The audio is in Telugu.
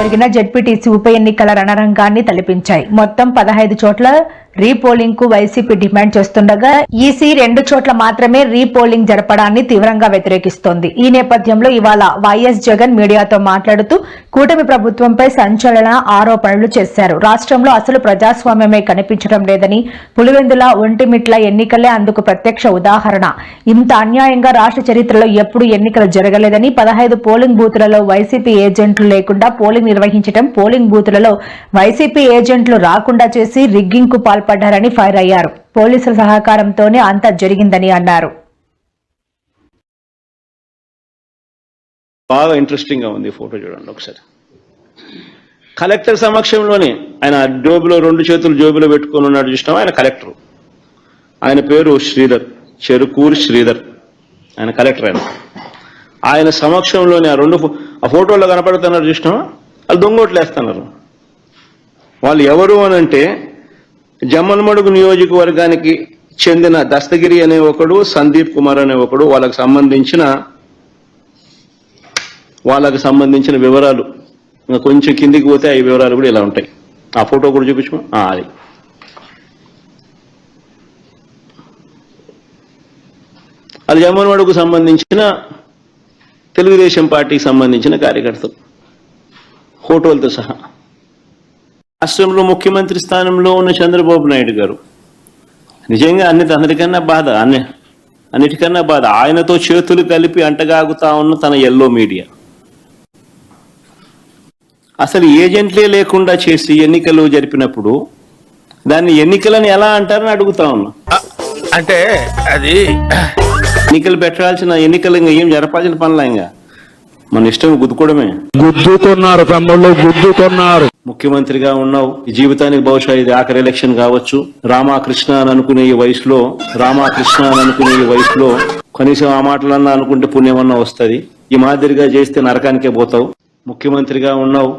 జరిగిన జడ్పీటీసీ ఉప ఎన్నికల రణరంగాన్ని తలపించాయి. మొత్తం పదహైదు చోట్ల రీపోలింగ్కు వైసీపీ డిమాండ్ చేస్తుండగా ఈసీ రెండు చోట్ల మాత్రమే రీపోలింగ్ జరపడాన్ని తీవ్రంగా వ్యతిరేకిస్తోంది. ఈ నేపథ్యంలో ఇవాళ వైఎస్ జగన్ మీడియాతో మాట్లాడుతూ కూటమి ప్రభుత్వంపై సంచలన ఆరోపణలు చేశారు. రాష్ట్రంలో అసలు ప్రజాస్వామ్యమే కనిపించడం లేదని పులివెందుల ఒంటిమిట్ల ఎన్నికలే అందుకు ప్రత్యక్ష ఉదాహరణ. ఇంత అన్యాయంగా రాష్ట్ర చరిత్రలో ఎప్పుడు ఎన్నికలు జరగలేదని పదహైదు పోలింగ్ బూతులలో వైసీపీ ఏజెంట్లు లేకుండా పోలింగ్ నిర్వహించడం పోలింగ్ బూతులలో వైసీపీ ఏజెంట్లు రాకుండా చేసి రిగ్గింగ్కు పాల్పడ్డారని ఫైర్ అయ్యారు. పోలీసుల సహకారంతోనే అంతా జరిగిందని అన్నారు. బాగా ఇంట్రెస్టింగ్గా ఉంది ఫోటో చూడండి ఒకసారి. కలెక్టర్ సమక్షంలోనే ఆయన జోబులో రెండు చేతులు జోబులో పెట్టుకొని ఉన్నాడు చూసినాం ఆయన కలెక్టర్. ఆయన పేరు శ్రీధర్ చెరుకూరు శ్రీధర్. ఆయన కలెక్టర్ ఆయన. ఆయన సమక్షంలోనే ఆ రెండు ఆ ఫోటోలో కనపడుతున్నారు చూసినామా వాళ్ళు దొంగోట్లేస్తున్నారు వాళ్ళు ఎవరు అని అంటే జమ్మలమడుగు నియోజకవర్గానికి చెందిన దస్తగిరి అనే ఒకడు సందీప్ కుమార్ అనే ఒకడు వాళ్ళకి సంబంధించిన వాళ్ళకు సంబంధించిన వివరాలు. ఇంకా కొంచెం కిందికి పోతే ఆ వివరాలు కూడా ఇలా ఉంటాయి. ఆ ఫోటో కూడా చూపించమా అది. అది జమ్మలమడుగు సంబంధించిన తెలుగుదేశం పార్టీకి సంబంధించిన కార్యకర్తలు ఫోటోలతో సహా. రాష్ట్రంలో ముఖ్యమంత్రి స్థానంలో ఉన్న చంద్రబాబు నాయుడు గారు నిజంగా అన్ని అందరికన్నా బాధ అన్ని అన్నిటికన్నా బాధ ఆయనతో చేతులు కలిపి అంటగాగుతా ఉన్న తన ఎల్లో మీడియా అసలు ఏజెంట్లే లేకుండా చేసి ఎన్నికలు జరిపినప్పుడు దాన్ని ఎన్నికలని ఎలా అంటారని అడుగుతా ఉన్నా. అంటే అది ఎన్నికలు పెట్టాల్సిన ఎన్నికలు ఇంకా ఏం జరపాల్సిన పనులా ఇంకా. మన ఇష్టం గుద్దుకోవడమే. గుద్దుతున్నారు తమ్ముళ్ళు గుద్దుతున్నారు. ముఖ్యమంత్రిగా ఉన్నావు. ఈ జీవితానికి బహుశా ఇది ఆఖరి ఎలక్షన్ కావచ్చు. రామాకృష్ణ అని అనుకునే ఈ వయసులో రామాకృష్ణ అని అనుకునే ఈ వయసులో కనీసం ఆ మాటలన్నా అనుకుంటే పుణ్యమన్నా వస్తది. ఈ మాదిరిగా చేస్తే నరకానికే పోతావు. ముఖ్యమంత్రిగా ఉన్నావు.